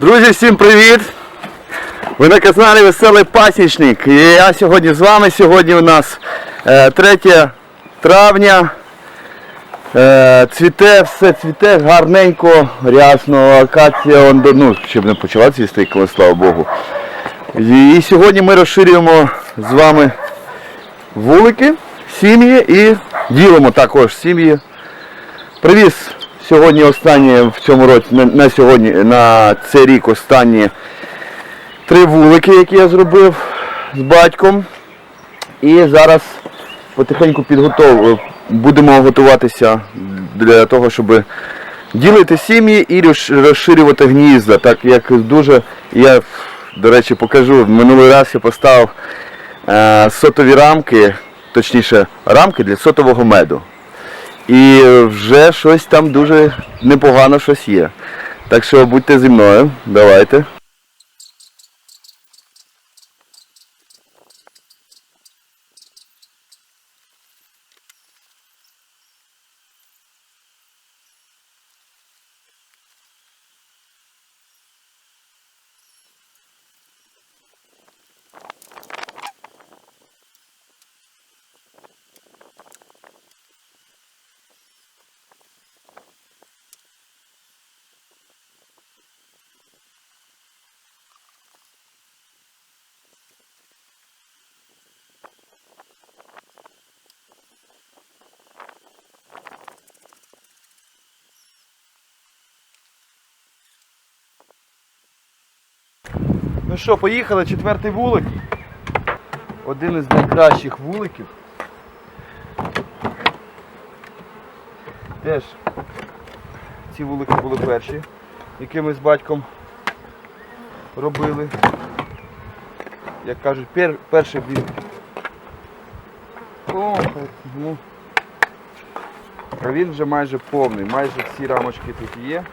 Друзі, всім привіт! Ви на каналі Веселий Пасічник. І я сьогодні з вами. Сьогодні у нас е, 3 травня. Е, цвіте, все цвіте гарненько, рясно, акація, ну, щоб не почала цвісти, коли, слава Богу. І сьогодні ми розширюємо з вами вулики, сім'ї і ділимо також сім'ї. Привіз сьогодні останнє в цьому році, на, на сьогодні, на цей рік останні три вулики, які я зробив з батьком. І зараз потихеньку підготов... будемо готуватися для того, щоб ділити сім'ї і розширювати гнізда. Так як дуже, я, до речі, покажу, минулий раз я поставив е, сотові рамки, точніше рамки для сотового меду. І вже щось там дуже непогано щось є. Так що будьте зі мною, давайте. Ну що, поїхали, четвертий вулик. Один із найкращих вуликів. Теж ці вулики були перші, які ми з батьком робили. Як кажуть, пер, перший він. О, ну. А він вже майже повний, майже всі рамочки тут є.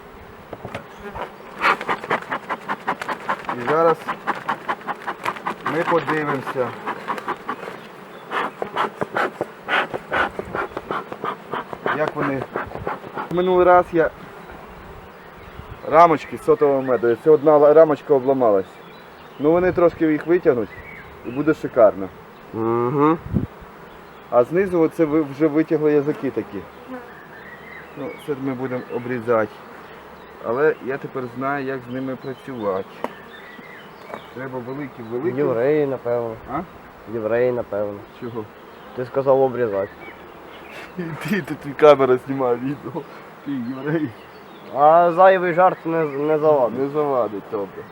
І зараз ми подивимося. Як вони. Минулий раз я рамочки з сотового меду. Це одна рамочка обламалась. Ну вони трошки їх витягнуть і буде шикарно. Угу. А знизу оце вже витягли язики такі. Ну, це ми будемо обрізати. Але я тепер знаю, як з ними працювати. Треба великі, великі. Євреї, напевно. А? Євреї, напевно. Чого? Ти сказав обрізати. Ти, ти, ти камера знімає відео. Ти єврей. А зайвий жарт не, не завадить. Не завадить добре.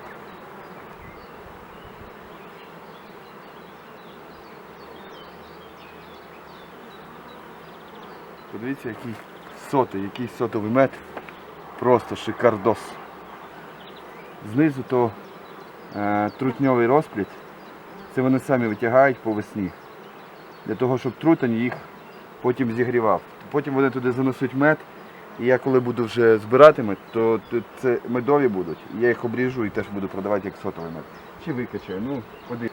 Подивіться, який сотий, який сотовий мед. Просто шикардос. Знизу то трутньовий розплід. Це вони самі витягають по весні. Для того, щоб трутень їх потім зігрівав. Потім вони туди занесуть мед. І я коли буду вже збирати мед, то це медові будуть. Я їх обріжу і теж буду продавати як сотовий мед. Чи викачаю, ну, ходи.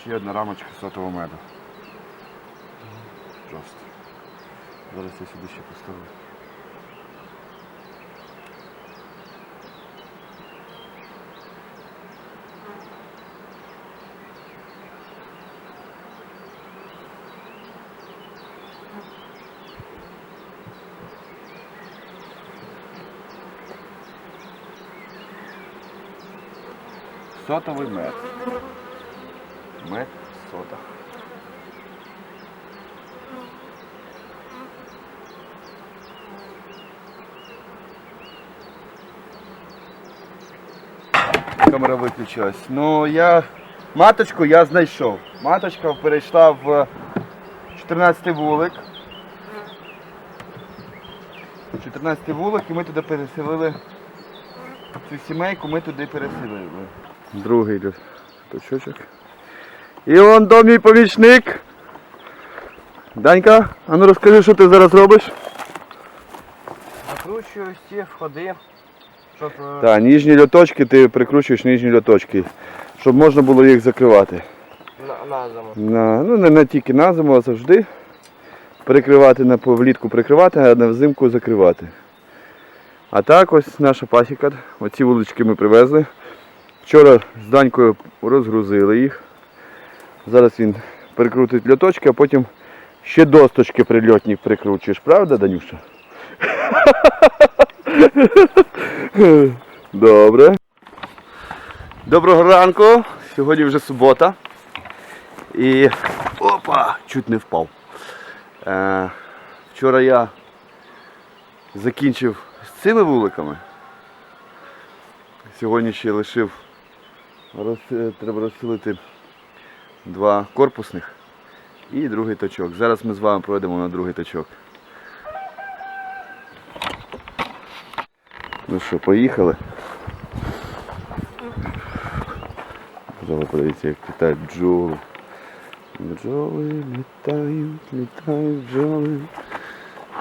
Ще одна рамочка сотового меду. Просто. Зараз я сюди ще поставлю. Сотовий мед. Мед сота. Камера виключилась. Ну я маточку я знайшов. Маточка перейшла в 14 вулик. 14 вулик і ми туди переселили цю сімейку, ми туди переселили. Другий точочок. І он до мій помічник. Данька, а ну розкажи, що ти зараз робиш? Закручую всі входи, щоб е, Так, ніжні льоточки ти прикручуєш ніжні льоточки, щоб можна було їх закривати. на, на зиму. На, ну не, не тільки на зиму, а завжди. Прикривати на влітку прикривати, а на взимку закривати. А так ось наша пасіка. Оці вулички ми привезли. Вчора з Данькою розгрузили їх. Зараз він прикрутить льоточки, а потім ще досточки прильотні прикручуєш, правда, Данюша? Добре. Доброго ранку. Сьогодні вже субота. І опа! Чуть не впав. Е, вчора я закінчив цими вуликами. Сьогодні ще лишив. Роз, е, треба розсилити два корпусних і другий точок. Зараз ми з вами пройдемо на другий точок. Ну що, поїхали? Зараз подивіться, як літають бджоли. Бджоли літають, літають бджоли.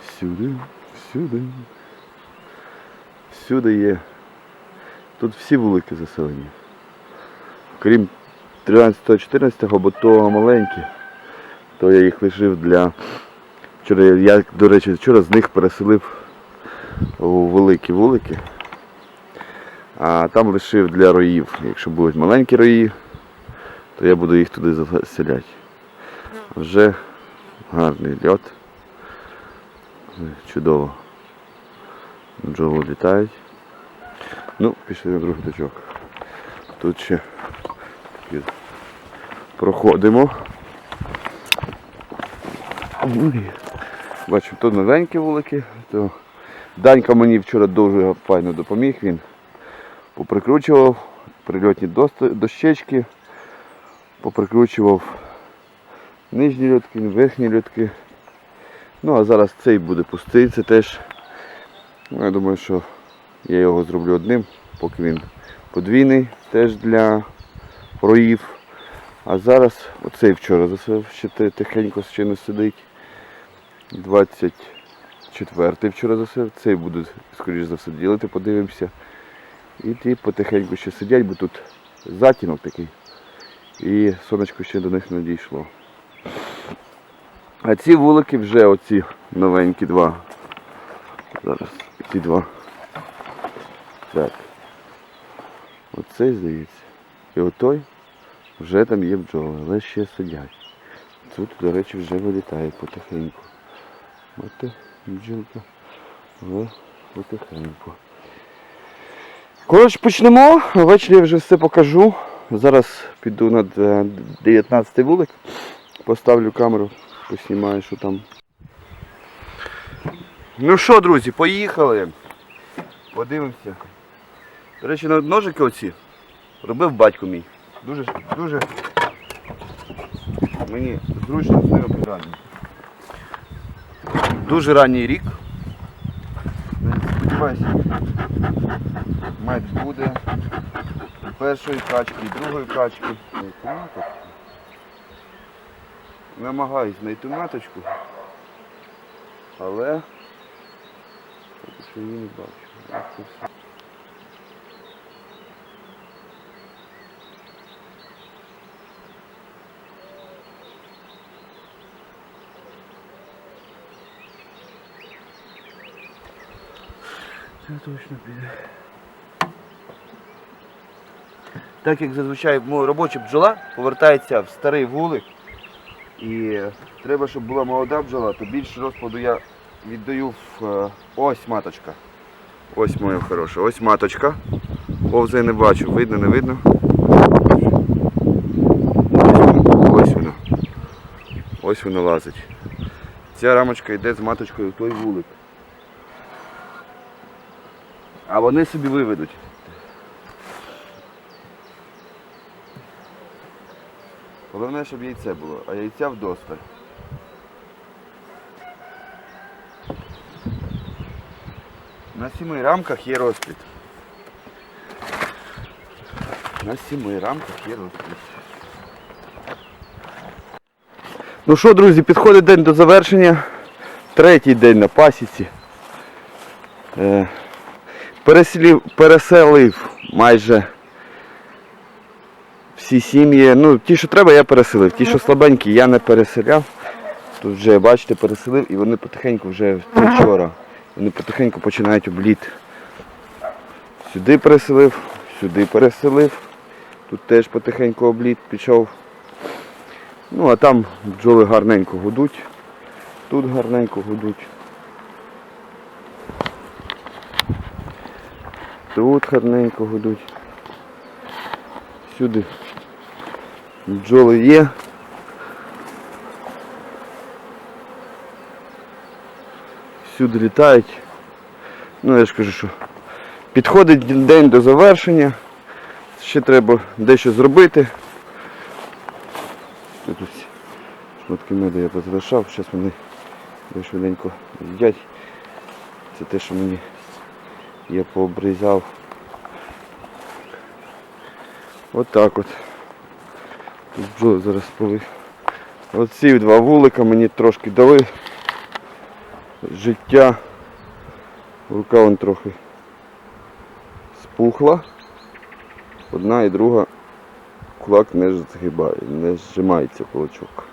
Всюди, всюди. Всюди є. Тут всі вулики заселені. Крім 13-14, бо то маленькі, то я їх лишив для. Вчора я, до речі, вчора з них переселив у великі вулики. А там лишив для роїв. Якщо будуть маленькі рої, то я буду їх туди заселяти. Вже гарний льот. Чудово. Бджоли літають. Ну, пішли на другий точок. Тут ще проходимо. Бачу, тут новенькі вулики. То Данька мені вчора дуже файно допоміг. Він поприкручував прильотні дощечки, поприкручував нижні льотки, верхні льотки. Ну а зараз цей буде пустий, це теж. Ну, я думаю, що я його зроблю одним, поки він подвійний, теж для роїв. А зараз оцей вчора засив, ще тихенько ще не сидить. 24-й вчора засив, цей буду, скоріш за все, ділити, подивимося. І ті потихеньку ще сидять, бо тут затінок такий. І сонечко ще до них не дійшло. А ці вулики вже оці новенькі два. Зараз ці два. Так. Оцей здається. І отой вже там є бджоли, але ще сидять. Тут, до речі, вже вилітає потихеньку. От бджілка. Але потихеньку. Коротше, почнемо. Ввечері я вже все покажу. Зараз піду на 19 вулик, поставлю камеру, поснімаю, що там. Ну що, друзі, поїхали. Подивимося. До речі, ножики оці робив батько мій. Дуже, дуже мені зручно з ними пограти. Дуже ранній рік. Сподіваюся, мед буде першої качки, і другої качки. Намагаюсь знайти маточку, але що її не бачу. Це точно піде. Так як зазвичай робоча бджола повертається в старий вулик. І треба, щоб була молода бджола, то більше розплоду я віддаю в е, ось маточка. Ось моя хороша, ось маточка. Повзе не бачу, видно, не видно. Ось вона. Ось вона лазить. Ця рамочка йде з маточкою в той вулик. А вони собі виведуть. Головне, щоб яйце було, а яйця вдосталь. На сіми рамках є розплід. На сіми рамках є розплід. Ну що, друзі, підходить день до завершення. Третій день на пасіці. Переселив, переселив майже всі сім'ї. Ну, ті, що треба, я переселив. Ті, що слабенькі, я не переселяв. Тут вже, бачите, переселив і вони потихеньку вже вчора. Вони потихеньку починають обліт. Сюди переселив, сюди переселив. Тут теж потихеньку обліт пішов. Ну а там бджоли гарненько гудуть. Тут гарненько гудуть. Тут гарненько гудуть. Сюди бджоли є. Всюди літають. Ну я ж кажу, що підходить день до завершення. Ще треба дещо зробити. Тут шматки меду я позалишав, зараз вони швиденько їдять. Це те, що мені я пообрізав. От так от. Тут бджоли зараз спали. Оці два вулика мені трошки дали життя. Рука вон трохи спухла. Одна і друга кулак не згибає, не зжимається кулачок.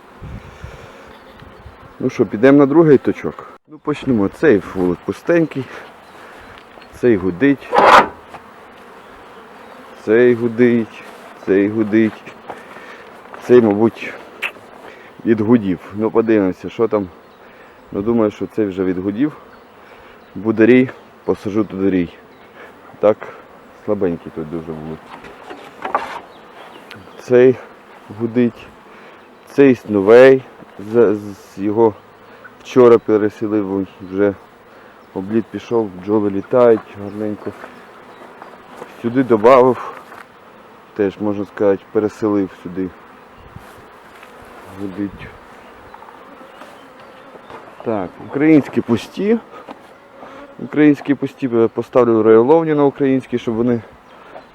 Ну що, підемо на другий точок. Ну почнемо. Цей вулик пустенький. Цей гудить. Цей гудить. Цей гудить. Цей, мабуть, відгудів. Ну подивимося, що там. Ну думаю, що цей вже відгудів. Буде рій, посажу туди рій. Так, слабенький тут дуже буде. Цей гудить. Цей новий. З його вчора переселив, вже обліт пішов, бджоли літають гарненько. Сюди додав, теж можна сказати, переселив сюди. Гудить. Так, українські пусті. Українські пусті поставлю райоловні на українські, щоб вони,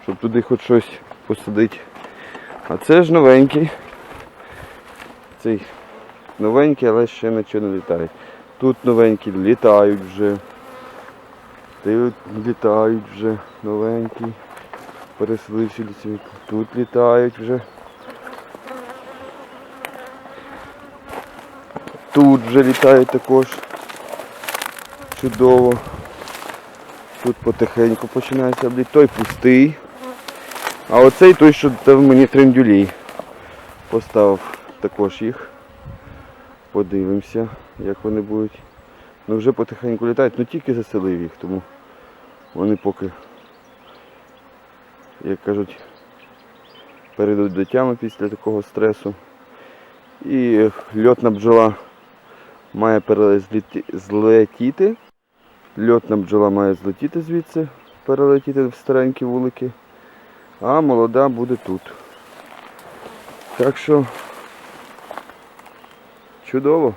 щоб туди хоч щось посадити. А це ж новенький. Цей новенький, але ще нічого не літає. Тут новенькі літають вже. Тут літають вже новенькі. Переселився лісовик. Тут літають вже. Тут вже літають також. Чудово. Тут потихеньку починається обліт. Той пустий. А оцей той, що дав мені трендюлі. Поставив також їх. Подивимося, як вони будуть. Ну вже потихеньку літають, ну тільки заселив їх, тому вони поки, як кажуть, перейдуть до тями після такого стресу. І льотна бджола має перелеті- злетіти. Льотна бджола має злетіти звідси, перелетіти в старенькі вулики, а молода буде тут. Так що чудово.